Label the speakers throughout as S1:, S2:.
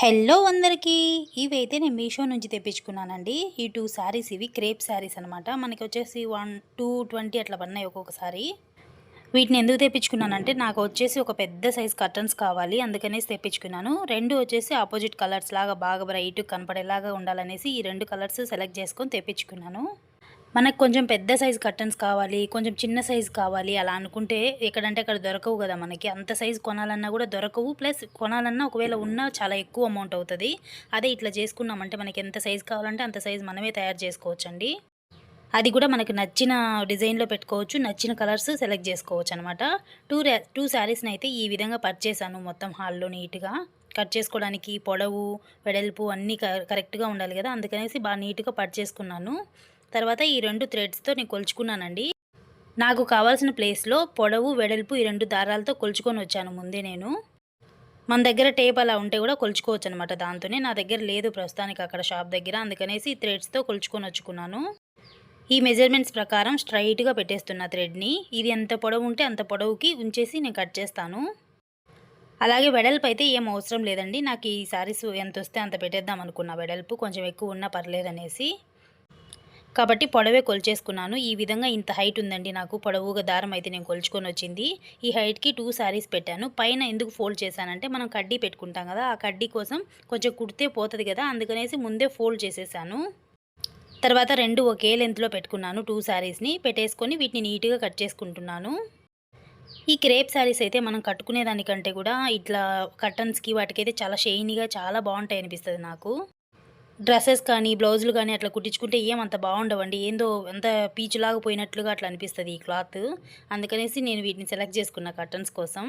S1: Hello అందరికీ. ఇవైతే నేను మీషో నుంచి తెప్పించుకున్నానండి. ఈ టూ శారీస్ ఇవి క్రేప్ శారీస్ అనమాట మనకి వచ్చేసి వన్ టూ ట్వంటీ అట్లా పడినాయి ఒక్కొక్కసారి వీటిని ఎందుకు తెప్పించుకున్నానంటే నాకు వచ్చేసి ఒక పెద్ద సైజ్ కర్టన్స్ కావాలి అందుకనేసి తెప్పించుకున్నాను. రెండు వచ్చేసి ఆపోజిట్ కలర్స్ లాగా బాగా బ్రైట్ కనపడేలాగా ఉండాలనేసి ఈ రెండు కలర్స్ సెలెక్ట్ చేసుకొని తెప్పించుకున్నాను. మనకు కొంచెం పెద్ద సైజు కర్టన్స్ కావాలి కొంచెం చిన్న సైజు కావాలి అలా అనుకుంటే ఎక్కడంటే అక్కడ దొరకవు కదా మనకి. అంత సైజు కొనాలన్నా కూడా దొరకవు. ప్లస్ కొనాలన్నా ఒకవేళ ఉన్నా చాలా ఎక్కువ అమౌంట్ అవుతుంది. అదే ఇట్లా చేసుకున్నామంటే మనకి ఎంత సైజ్ కావాలంటే అంత సైజు మనమే తయారు చేసుకోవచ్చండి. అది కూడా మనకు నచ్చిన డిజైన్లో పెట్టుకోవచ్చు నచ్చిన కలర్స్ సెలెక్ట్ చేసుకోవచ్చు అనమాట టూ టూ శారీస్ని అయితే ఈ విధంగా పర్చేసాను మొత్తం హాల్లో నీట్గా. కట్ చేసుకోవడానికి పొడవు వెడల్పు అన్నీ కరెక్ట్గా ఉండాలి కదా. అందుకనేసి బాగా నీట్గా పర్చేసుకున్నాను. తర్వాత ఈ రెండు థ్రెడ్స్తో నేను కొలుచుకున్నానండి. నాకు కావాల్సిన ప్లేస్లో పొడవు వెడల్పు ఈ రెండు దారాలతో కొలుచుకొని వచ్చాను ముందే నేను. మన దగ్గర టేప్ అలా ఉంటే కూడా కొలుచుకోవచ్చు అనమాట దాంతోనే. నా దగ్గర లేదు ప్రస్తుతానికి అక్కడ షాప్ దగ్గర. అందుకనేసి థ్రెడ్స్తో కొలుచుకొని వచ్చుకున్నాను. ఈ మెజర్మెంట్స్ ప్రకారం స్ట్రైట్గా పెట్టేస్తున్న థ్రెడ్ని. ఇది ఎంత పొడవు ఉంటే అంత పొడవుకి ఉంచేసి నేను కట్ చేస్తాను. అలాగే వెడల్పు అయితే ఏం అవసరం లేదండి. నాకు ఈ శారీస్ ఎంత వస్తే అంత పెట్టేద్దాం అనుకున్న వెడల్పు. కొంచెం ఎక్కువ ఉన్నా పర్లేదనేసి. కాబట్టి పొడవే కొలిచేసుకున్నాను. ఈ విధంగా ఇంత హైట్ ఉందండి నాకు. పొడవుగా దారం అయితే నేను కొలుచుకొని వచ్చింది. ఈ హైట్కి టూ శారీస్ పెట్టాను. పైన ఎందుకు ఫోల్డ్ చేశానంటే మనం కడ్డీ పెట్టుకుంటాం కదా ఆ కడ్డీ కోసం కొంచెం కుడితే పోతుంది కదా అందుకనేసి ముందే ఫోల్డ్ చేసేసాను. తర్వాత రెండు ఒకే లెంత్లో పెట్టుకున్నాను టూ శారీస్ని పెట్టేసుకొని వీటిని నీట్గా కట్ చేసుకుంటున్నాను. ఈ క్రేప్ శారీస్ అయితే మనం కట్టుకునేదానికంటే కూడా ఇట్లా కర్టన్స్కి వాటికైతే చాలా షైనీగా చాలా బాగుంటాయి అనిపిస్తుంది నాకు. డ్రెస్సెస్ కానీ బ్లౌజులు కానీ అట్లా కుట్టించుకుంటే ఏమంత బాగుండవండి. ఏందో అంత పీచులాగా పోయినట్లుగా అట్లా అనిపిస్తుంది ఈ క్లాత్. అందుకనేసి నేను వీటిని సెలెక్ట్ చేసుకున్న కర్టన్స్ కోసం.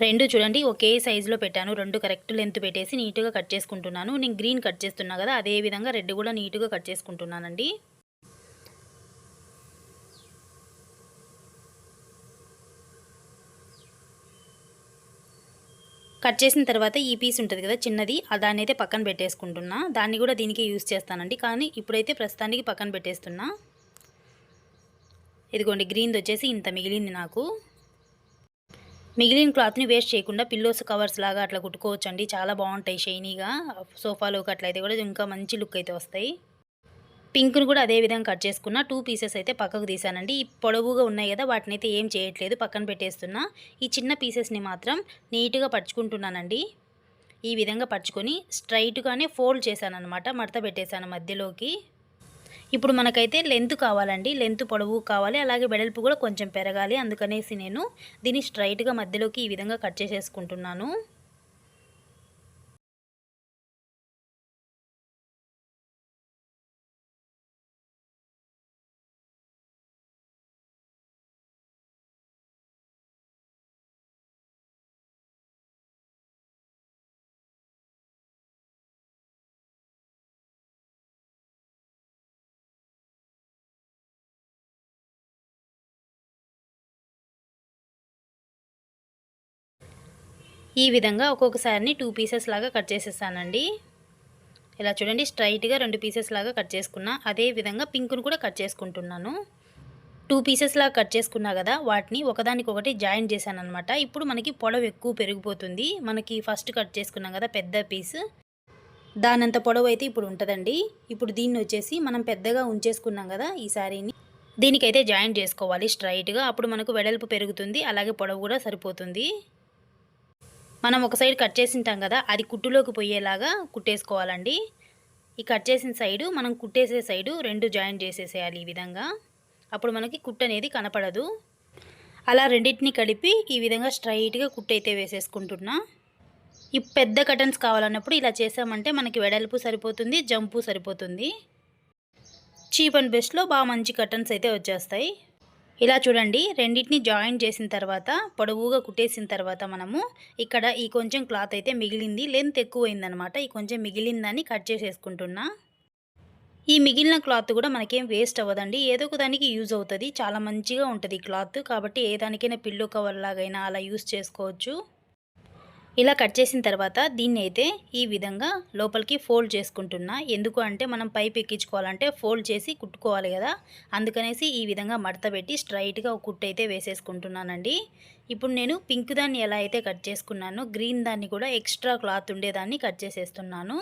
S1: రెండు చూడండి ఒకే సైజులో పెట్టాను. రెండు కరెక్ట్ లెంత్ పెట్టేసి నీట్గా కట్ చేసుకుంటున్నాను. నేను గ్రీన్ కట్ చేస్తున్నా కదా అదే విధంగా రెడ్ కూడా నీట్గా కట్ చేసుకుంటున్నానండి. కట్ చేసిన తర్వాత ఈ పీస్ ఉంటుంది కదా చిన్నది దాన్ని అయితే పక్కన పెట్టేసుకుంటున్నా. దాన్ని కూడా దీనికి యూస్ చేస్తానండి. కానీ ఇప్పుడైతే ప్రస్తుతానికి పక్కన పెట్టేస్తున్నా. ఇదిగోండి గ్రీన్ది వచ్చేసి ఇంత మిగిలింది నాకు. మిగిలిన క్లాత్ని వేస్ట్ చేయకుండా పిల్లోస్ కవర్స్ లాగా అట్లా కుట్టుకోవచ్చండి. చాలా బాగుంటాయి షైనీగా. సోఫాలోకి అట్లయితే కూడా ఇంకా మంచి లుక్ అయితే వస్తాయి. పింక్ను కూడా అదే విధంగా కట్ చేసుకున్న. టూ పీసెస్ అయితే పక్కకు తీసానండి ఈ పొడవుగా ఉన్నాయి కదా వాటిని అయితే ఏం చేయట్లేదు. పక్కన పెట్టేస్తున్నా. ఈ చిన్న పీసెస్ని మాత్రం నీట్గా పరుచుకుంటున్నానండి. ఈ విధంగా పరుచుకొని స్ట్రైట్గానే ఫోల్డ్ చేశాను అనమాట మడత పెట్టేశాను మధ్యలోకి. ఇప్పుడు మనకైతే లెంత్ కావాలండి. లెంత్ పొడవు కావాలి. అలాగే వెడల్పు కూడా కొంచెం పెరగాలి. అందుకనేసి నేను దీన్ని స్ట్రైట్గా మధ్యలోకి ఈ విధంగా కట్ చేసేసుకుంటున్నాను. ఈ విధంగా ఒక్కొక్కసారిని టూ పీసెస్ లాగా కట్ చేసేసానండి. ఇలా చూడండి స్ట్రైట్గా రెండు పీసెస్ లాగా కట్ చేసుకున్నా అదే విధంగా పింక్ను కూడా కట్ చేసుకుంటున్నాను. టూ పీసెస్ లాగా కట్ చేసుకున్నా కదా వాటిని ఒకదానికొకటి జాయిన్ చేశాను అనమాట ఇప్పుడు మనకి పొడవు ఎక్కువ పెరిగిపోతుంది. మనకి ఫస్ట్ కట్ చేసుకున్నాం కదా పెద్ద పీస్. దానంత పొడవు అయితే ఇప్పుడు ఉంటుందండి. ఇప్పుడు దీన్ని వచ్చేసి మనం పెద్దగా ఉంచేసుకున్నాం కదా ఈ శారీని. దీనికైతే జాయిన్ చేసుకోవాలి స్ట్రైట్గా. అప్పుడు మనకు వెడల్పు పెరుగుతుంది అలాగే పొడవు కూడా సరిపోతుంది. మనం ఒక సైడ్ కట్ చేసింటాం కదా అది కుట్టులోకి పోయేలాగా కుట్టేసుకోవాలండి. ఈ కట్ చేసిన సైడు మనం కుట్టేసే సైడు రెండు జాయిన్ చేసేసేయాలి ఈ విధంగా. అప్పుడు మనకి కుట్టు అనేది కనపడదు. అలా రెండింటిని కలిపి ఈ విధంగా స్ట్రైట్గా కుట్టు అయితే వేసేసుకుంటున్నా. ఈ పెద్ద కటన్స్ కావాలన్నప్పుడు ఇలా చేసామంటే మనకి వెడల్పు సరిపోతుంది జంపు సరిపోతుంది. చీప్ అండ్ బెస్ట్లో బాగా మంచి కటన్స్ అయితే వచ్చేస్తాయి. ఇలా చూడండి రెండింటిని జాయిన్ చేసిన తర్వాత పొడవుగా కుట్టేసిన తర్వాత మనము ఇక్కడ ఈ కొంచెం క్లాత్ అయితే మిగిలింది లెంత్ ఎక్కువైందనమాట. ఈ కొంచెం మిగిలిందని కట్ చేసేసుకుంటున్నా. ఈ మిగిలిన క్లాత్ కూడా మనకేం వేస్ట్ అవ్వదండి. ఏదో ఒక దానికి యూజ్ అవుతుంది. చాలా మంచిగా ఉంటుంది క్లాత్. కాబట్టి ఏ దానికైనా పిల్లో కవర్ లాగైనా అలా యూజ్ చేసుకోవచ్చు. ఇలా కట్ చేసిన తర్వాత దీన్ని అయితే ఈ విధంగా లోపలికి ఫోల్డ్ చేసుకుంటున్నా. ఎందుకు అంటే మనం పైప్ ఎక్కించుకోవాలంటే ఫోల్డ్ చేసి కుట్టుకోవాలి కదా. అందుకనేసి ఈ విధంగా మడత పెట్టి స్ట్రైట్గా ఒక కుట్టు అయితే వేసేసుకుంటున్నానండి. ఇప్పుడు నేను పింక్ దాన్ని ఎలా అయితే కట్ చేసుకున్నానో గ్రీన్ దాన్ని కూడా ఎక్స్ట్రా క్లాత్ ఉండేదాన్ని కట్ చేసేస్తున్నాను.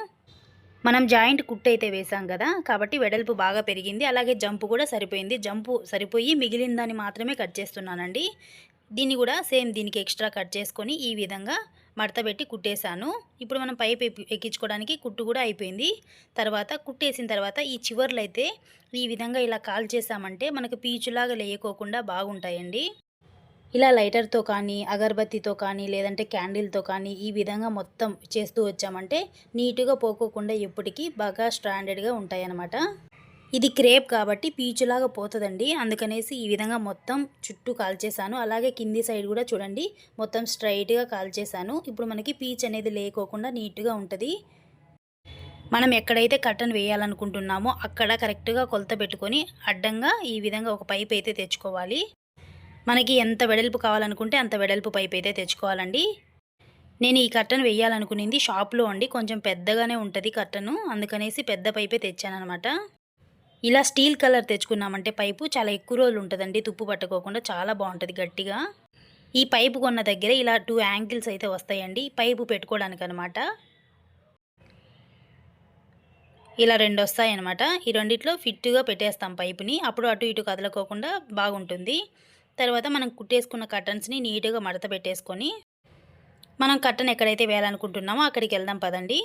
S1: మనం జాయింట్ కుట్టు అయితే వేసాం కదా కాబట్టి వెడల్పు బాగా పెరిగింది. అలాగే జంపు కూడా సరిపోయింది. జంపు సరిపోయి మిగిలిన దాన్ని మాత్రమే కట్ చేస్తున్నానండి. దీన్ని కూడా సేమ్ దీనికి ఎక్స్ట్రా కట్ చేసుకొని ఈ విధంగా మడత పెట్టి కుట్టేశాను. ఇప్పుడు మనం పైప్ ఎక్కి- ఎక్కించుకోవడానికి కుట్టు కూడా అయిపోయింది. తర్వాత కుట్టేసిన తర్వాత ఈ చివర్లు అయితే ఈ విధంగా ఇలా కాల్ చేసామంటే మనకు పీచులాగా లేయకోకుండా బాగుంటాయండి. ఇలా లైటర్తో కానీ అగరబత్తితో కానీ లేదంటే క్యాండిల్తో కానీ ఈ విధంగా మొత్తం చేస్తూ వచ్చామంటే నీట్గా పోకోకుండా ఎప్పటికీ బాగా స్టాండర్డ్గా ఉంటాయన్నమాట. ఇది క్రేప్ కాబట్టి పీచులాగా పోతుందండి. అందుకనేసి ఈ విధంగా మొత్తం చుట్టూ కాల్చేసాను అలాగే కింది సైడ్ కూడా చూడండి మొత్తం స్ట్రైట్గా కాల్చేసాను ఇప్పుడు మనకి పీచ్ అనేది లేకోకుండా నీట్గా ఉంటుంది. మనం ఎక్కడైతే కట్టన్ వేయాలనుకుంటున్నామో అక్కడ కరెక్ట్గా కొలత పెట్టుకొని అడ్డంగా ఈ విధంగా ఒక పైప్ అయితే తెచ్చుకోవాలి. మనకి ఎంత వెడల్పు కావాలనుకుంటే అంత వెడల్పు పైప్ అయితే తెచ్చుకోవాలండి. నేను ఈ కట్టను వేయాలనుకునింది షాప్లో అండి. కొంచెం పెద్దగానే ఉంటుంది కట్టను అందుకనేసి పెద్ద పైపే తెచ్చానమాట ఇలా స్టీల్ కలర్ తెచ్చుకున్నామంటే పైపు చాలా ఎక్కువ రోజులు ఉంటుందండి. తుప్పు పట్టుకోకుండా చాలా బాగుంటుంది గట్టిగా. ఈ పైపు కొన్న దగ్గర ఇలా టూ యాంగిల్స్ అయితే వస్తాయండి. పైపు పెట్టుకోవడానికి అనమాట ఇలా రెండు వస్తాయన్నమాట ఈ రెండిట్లో ఫిట్గా పెట్టేస్తాం పైపుని. అప్పుడు అటు ఇటు కదలకోకుండా బాగుంటుంది. తర్వాత మనం కుట్టేసుకున్న కర్టన్స్ని నీట్గా మడత పెట్టేసుకొని మనం కట్టన్ ఎక్కడైతే వేయాలనుకుంటున్నామో అక్కడికి వెళ్దాం పదండి.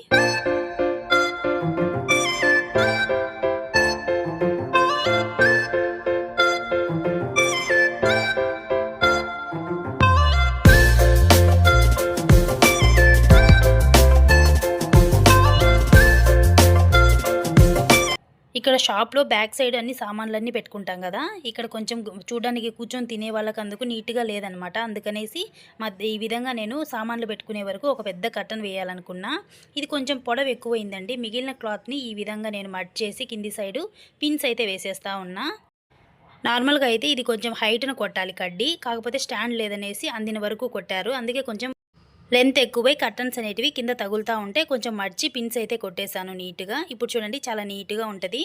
S1: ఇక్కడ షాప్లో బ్యాక్ సైడ్ అన్ని సామాన్లన్నీ పెట్టుకుంటాం కదా. ఇక్కడ కొంచెం చూడడానికి కూర్చొని తినే వాళ్ళకి అందుకు నీట్గా లేదనమాట. అందుకనేసి మధ్య ఈ విధంగా నేను సామాన్లు పెట్టుకునే వరకు ఒక పెద్ద కట్టన్ వేయాలనుకున్నా. ఇది కొంచెం పొడవు ఎక్కువైందండి. మిగిలిన క్లాత్ని ఈ విధంగా నేను మట్ చేసి కింది సైడు పిన్స్ అయితే వేసేస్తా ఉన్నా. నార్మల్గా అయితే ఇది కొంచెం హైట్ను కొట్టాలి కడ్డీ. కాకపోతే స్టాండ్ లేదనేసి అందిన వరకు కొట్టారు. అందుకే కొంచెం లెంత్ ఎక్కువై కర్టన్స్ అనేటివి కింద తగులుతూ ఉంటే కొంచెం మర్చి పిన్స్ అయితే కొట్టేశాను నీట్గా. ఇప్పుడు చూడండి చాలా నీట్గా ఉంటుంది.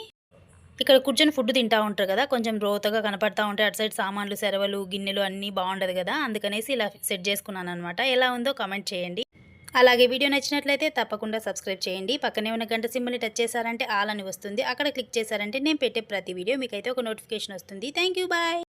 S1: ఇక్కడ కూర్చొని ఫుడ్ తింటా ఉంటారు కదా కొంచెం రోతగా కనపడతా ఉంటాయి అటు సైడ్ సామాన్లు సెరవలు గిన్నెలు అన్నీ బాగుండదు కదా అందుకనేసి ఇలా సెట్ చేసుకున్నాను అనమాట ఎలా ఉందో కమెంట్ చేయండి. అలాగే వీడియో నచ్చినట్లయితే తప్పకుండా సబ్స్క్రైబ్ చేయండి. పక్కనే ఉన్న గంట సింబల్ని టచ్ చేశారంటే ఆల్ అని వస్తుంది. అక్కడ క్లిక్ చేశారంటే నేను పెట్టే ప్రతి వీడియో మీకైతే ఒక నోటిఫికేషన్ వస్తుంది. Thank you bye!